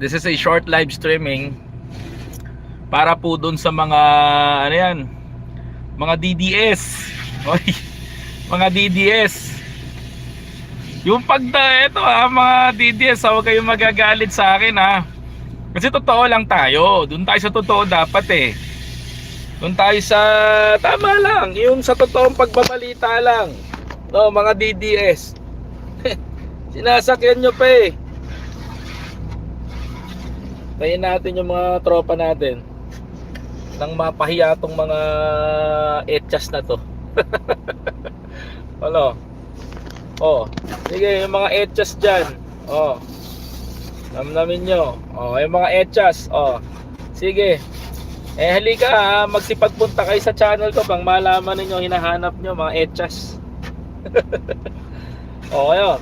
this is a short live streaming para po doon sa mga ano yan, mga DDS. Oy, mga DDS. Yung pagda, ito ha, mga DDS, ha, huwag kayong magagalit sa akin ha. Kasi totoo lang tayo. Doon tayo sa totoo dapat eh. Doon tayo sa tama lang, yung sa totoong pagbabalita lang. No, mga DDS. Sinasakyan nyo pa eh. Tayin natin yung mga tropa natin nang mapahiya tong mga etchas na to. ano? Oh, sige, yung mga etchas dyan. Oh. Namnamin nyo. Oh, yung mga etchas. Oh. Sige. Eh, halika ha. Magsipagpunta kayo sa channel ko pang malaman ninyo hinahanap nyo mga etchas. oh, ayun.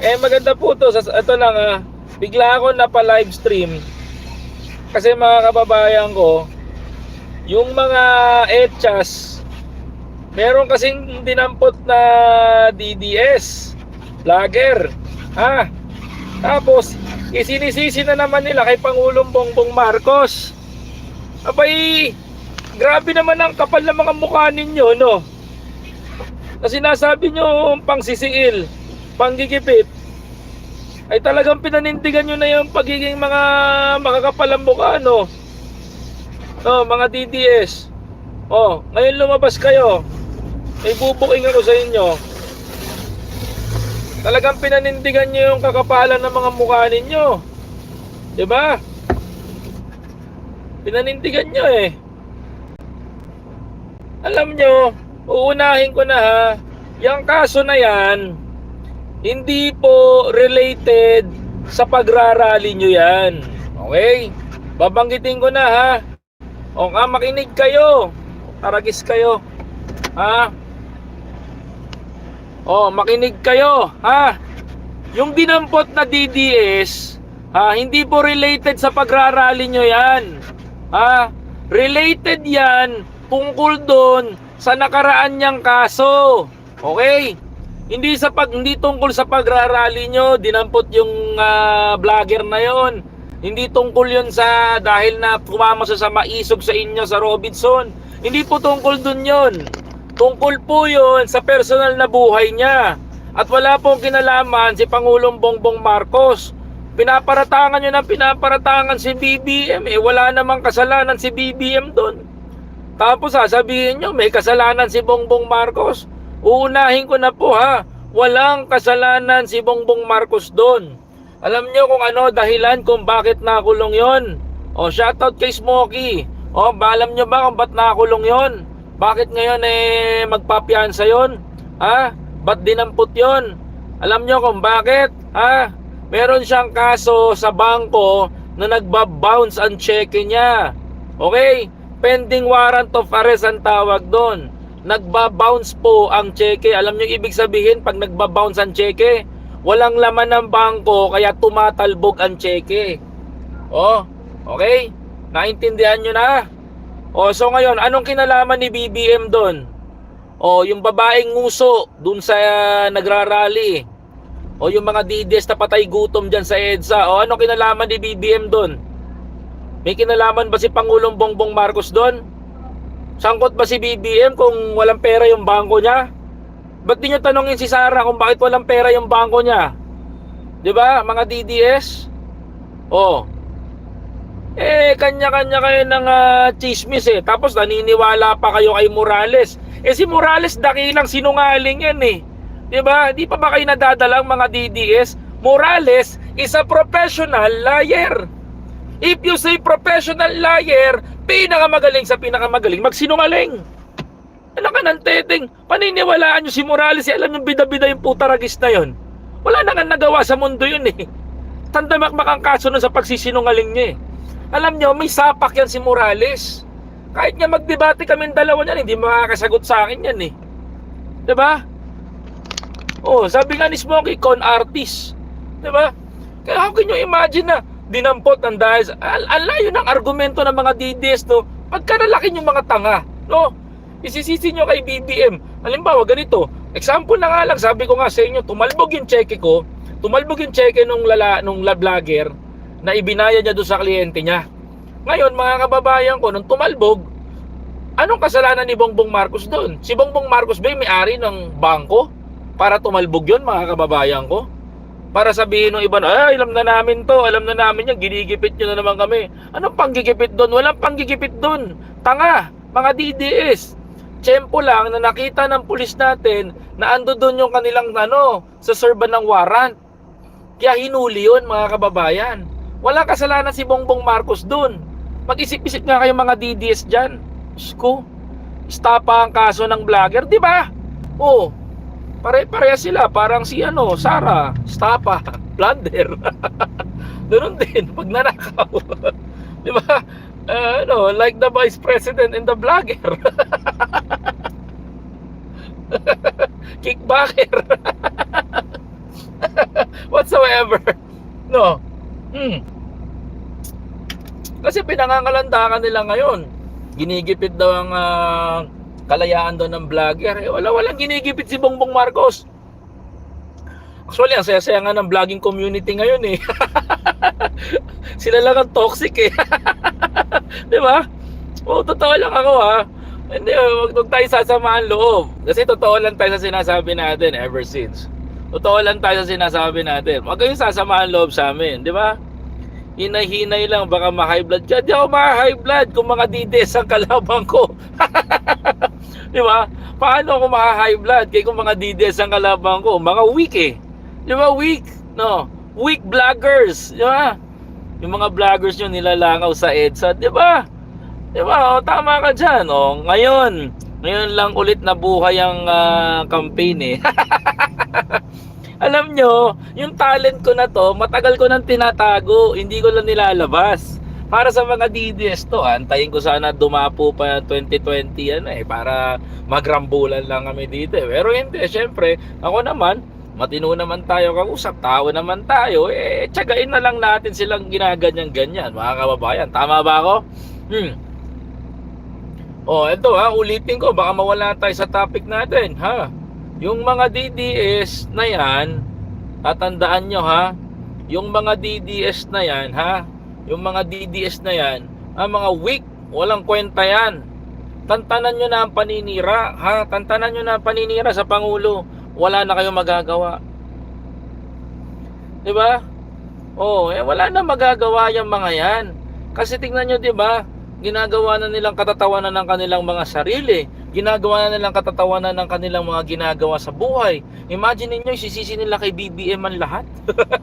Eh, maganda po to. Ito lang ha. Bigla ako na pa live stream. Kasi mga kababayan ko, yung mga etchas, meron kasing dinampot na DDS, vlogger. Ha? Tapos, isinisisi na naman nila kay Pangulong Bongbong Marcos. Abay, grabe naman ang kapal ng mga mukha ninyo, no? Na sinasabi nyo pang sisiil, panggigipit, ay talagang pinanindigan nyo na yung pagiging mga makakapal ang mukha, no? No, mga DDS. Oh, ngayon lumabas kayo. May bubuking ako sa inyo. Talagang pinanindigan nyo yung kakapalan ng mga mukha ninyo. 'Di ba? Pinanindigan nyo eh. Alam nyo, uunahin ko na ha, yung kaso na yan, hindi po related sa pagrarally nyo yan. Okay? Babanggitin ko na ha. O nga, makinig kayo. Taragis kayo. Ha? O, makinig kayo. Ha? Yung dinampot na DDS, ha, hindi po related sa pagrarally nyo yan. Ha? Related yan tungkol doon sa nakaraan niyang kaso. Okay? Hindi sa pag hindi tungkol sa pagrarally nyo, dinampot yung ah, vlogger na yon. Hindi tungkol yon sa dahil na tumama siya sa maisog sa inyo sa Robinson. Hindi po tungkol dun yon. Tungkol po yon sa personal na buhay niya. At wala pong kinalaman si Pangulong Bongbong Marcos. Pinaparatangan nyo ng pinaparatangan si BBM. Eh, wala namang kasalanan si BBM doon. Tapos sasabihin nyo, may kasalanan si Bongbong Marcos. Uunahin ko na po ha, walang kasalanan si Bongbong Marcos doon. Alam nyo kung ano dahilan kung bakit nakulong yon? O shoutout kay Smokey. O alam nyo ba kung ba't nakulong yon? Bakit ngayon eh magpapiansa yon? Ha? Ba't dinampot yon? Alam nyo kung bakit? Ha? Meron siyang kaso sa bangko na nagbabounce ang cheque niya. Okay? Pending warrant of arrest ang tawag doon. Nagbabounce po ang cheque. Alam nyo ibig sabihin pag nagbabounce ang cheque? Walang laman ng bangko kaya tumatalbog ang cheque. Oh, okay? Naintindihan nyo na? Oh, so ngayon, anong kinalaman ni BBM doon? Oh, yung babaeng nguso doon sa uh, nagrarally. O yung mga DDS na patay gutom dyan sa EDSA. O ano kinalaman ni BBM doon? May kinalaman ba si Pangulong Bongbong Marcos doon? Sangkot ba si BBM kung walang pera yung bangko niya? Ba't di nyo tanongin si Sara kung bakit walang pera yung bangko niya? 'Di ba mga DDS? Oh. Eh, kanya-kanya kayo ng uh, chismis eh. Tapos naniniwala pa kayo kay Morales. Eh si Morales dakilang sinungaling yan eh. 'Di ba? Di pa ba kayo nadadalang mga DDS? Morales is a professional liar. If you say professional liar, pinakamagaling sa pinakamagaling magsinungaling. Ano ka ng teteng? Paniniwalaan nyo si Morales, eh, alam nyo bida-bida yung putaragis na yon. Wala na nga nagawa sa mundo yun eh. Tandamakmak ang kaso nun sa pagsisinungaling niya eh. Alam nyo, may sapak yan si Morales. Kahit nga magdebate kami dalawa niyan, hindi makakasagot sa akin yan eh. ba? Oh, sabi nga ni Smokey, con artist. ba? Kaya how can you imagine na dinampot ang dahil sa- al ang layo ng argumento ng mga DDS no. Pagka nalaki yung mga tanga, no? Isisisi nyo kay BBM. Halimbawa, ganito. Example na nga lang, sabi ko nga sa inyo, tumalbog yung cheque ko, tumalbog yung cheque nung lala, nung vlogger, na ibinayad niya doon sa kliyente niya. Ngayon, mga kababayan ko, nung tumalbog, anong kasalanan ni Bongbong Marcos doon? Si Bongbong Marcos ba yung may-ari ng bangko para tumalbog yun, mga kababayan ko? Para sabihin ng iba na, ay, alam na namin to, alam na namin yan, ginigipit nyo na naman kami. Anong panggigipit doon? Walang panggigipit doon. Tanga, mga DDS. Tiyempo lang na nakita ng pulis natin na ando doon yung kanilang ano, sa serban ng warrant. Kaya hinuli yun mga kababayan. Walang kasalanan si Bongbong Marcos doon. Mag-isip-isip nga kayo mga DDS dyan. Diyos ko, istapa ang kaso ng vlogger, di ba? Oo, pare-pareha sila. Parang si ano, Sara, stapa, blunder. Ganun din, pag nanakaw. di ba? Uh, ano, like the vice president and the vlogger. Kickbacker. Whatsoever. No. Hmm. Kasi pinangangalandakan nila ngayon. Ginigipit daw ang ah, kalayaan daw ng vlogger. Eh, wala, walang ginigipit si Bongbong Marcos. Actually, ang saya-saya nga ng vlogging community ngayon eh. Sila lang ang toxic eh. Di ba? Oo, totoo lang ako ha. Hindi, wag, wag tayo sasamaan loob. Kasi totoo lang tayo sa sinasabi natin ever since. Totoo lang tayo sa sinasabi natin. Huwag kayong sasamaan loob sa amin, di ba? Hinay-hinay lang, baka ma-high blood ka. Di ako ma-high blood kung mga dides ang kalaban ko. di ba? Paano ako ma-high blood kay kung mga dides ang kalaban ko? Mga weak eh. Di ba weak? No. Weak vloggers. Di ba? Yung mga vloggers nyo nilalangaw sa EDSA. Di ba? Di ba? O, tama ka dyan. O, ngayon, ngayon lang ulit na buhay ang ah, campaign eh. Alam nyo, yung talent ko na to, matagal ko nang tinatago, hindi ko lang nilalabas. Para sa mga DDS to, antayin ko sana dumapo pa ng 2020 yan eh, para magrambulan lang kami dito eh. Pero hindi, syempre, ako naman, matino naman tayo kausap, tao naman tayo, eh, tsagain na lang natin silang ginaganyan-ganyan, mga kababayan. Tama ba ako? Hmm. Oh, ito ha, ulitin ko, baka mawala tayo sa topic natin, ha? Yung mga DDS na yan, tatandaan nyo ha, yung mga DDS na yan, ha? Yung mga DDS na yan, ang mga weak, walang kwenta yan. Tantanan nyo na ang paninira, ha? Tantanan nyo na ang paninira sa Pangulo. Wala na kayong magagawa. 'Di ba? Oh, eh wala na magagawa yung mga yan. Kasi tingnan nyo, 'di ba? Ginagawa na nilang katatawanan ng kanilang mga sarili. Ginagawa na nilang katatawanan ng kanilang mga ginagawa sa buhay. Imagine niyo isisisi nila kay BBM ang lahat.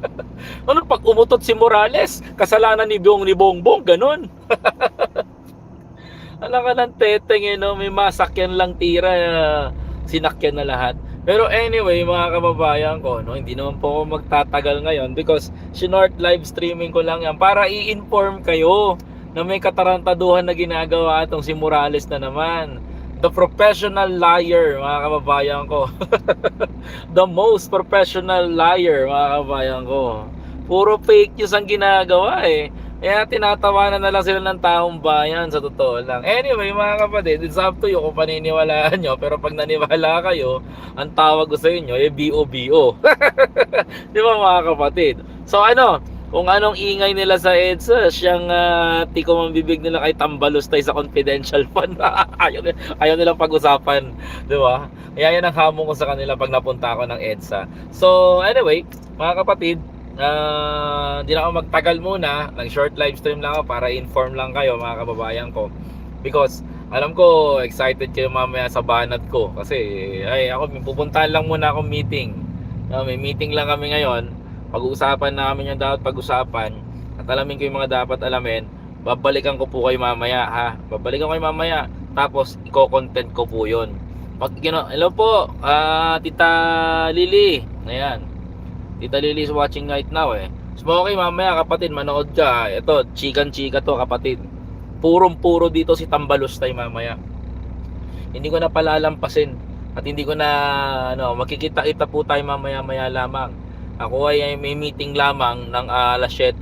ano pag umutot si Morales, kasalanan ni Bong ni Bongbong, ganun. Alam ka ng teteng eh, no? may masakyan lang tira, uh, sinakyan na lahat. Pero anyway, mga kababayan ko, no, hindi naman po ako magtatagal ngayon because sinort live streaming ko lang yan para i-inform kayo na may katarantaduhan na ginagawa itong si Morales na naman. The professional liar, mga kababayan ko. The most professional liar, mga kababayan ko. Puro fake news ang ginagawa eh. Kaya tinatawanan na lang sila ng taong bayan sa totoo lang. Anyway, mga kapatid, it's up to you kung paniniwalaan nyo. Pero pag naniwala kayo, ang tawag ko sa inyo, eh, BOBO. Di ba mga kapatid? So ano, kung anong ingay nila sa EDSA, siyang uh, tiko mambibig nila kay Tambalos tayo sa confidential fund. ayaw, ayaw nilang pag-usapan. Di ba? Kaya yan ang hamon ko sa kanila pag napunta ako ng EDSA. So anyway, mga kapatid, hindi na ako magtagal muna nag short live stream lang ako para inform lang kayo mga kababayan ko because alam ko excited kayo mamaya sa banat ko kasi ay ako pupuntahan lang muna akong meeting no, may meeting lang kami ngayon pag-uusapan namin yung dapat pag-usapan at alamin ko yung mga dapat alamin babalikan ko po kayo mamaya ha babalikan ko kayo mamaya tapos i-content ko po yun pag you know, hello po ah tita Lily ayan Tita Lily is watching right now eh. Smokey, mamaya kapatid, manood ka. Ito, chikan-chika to kapatid. Purong-puro dito si Tambalos tayo mamaya. Hindi ko na palalampasin. At hindi ko na, ano, makikita-kita po tayo mamaya-maya lamang. Ako ay may meeting lamang ng uh, alas 7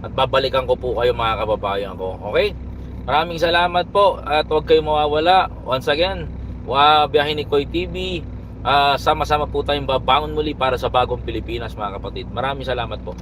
at babalikan ko po kayo mga kababayan ko. Okay? Maraming salamat po at huwag kayong mawawala. Once again, wa biyahe ni Koy TV. Uh, sama-sama po tayong babangon muli para sa bagong Pilipinas mga kapatid. Maraming salamat po.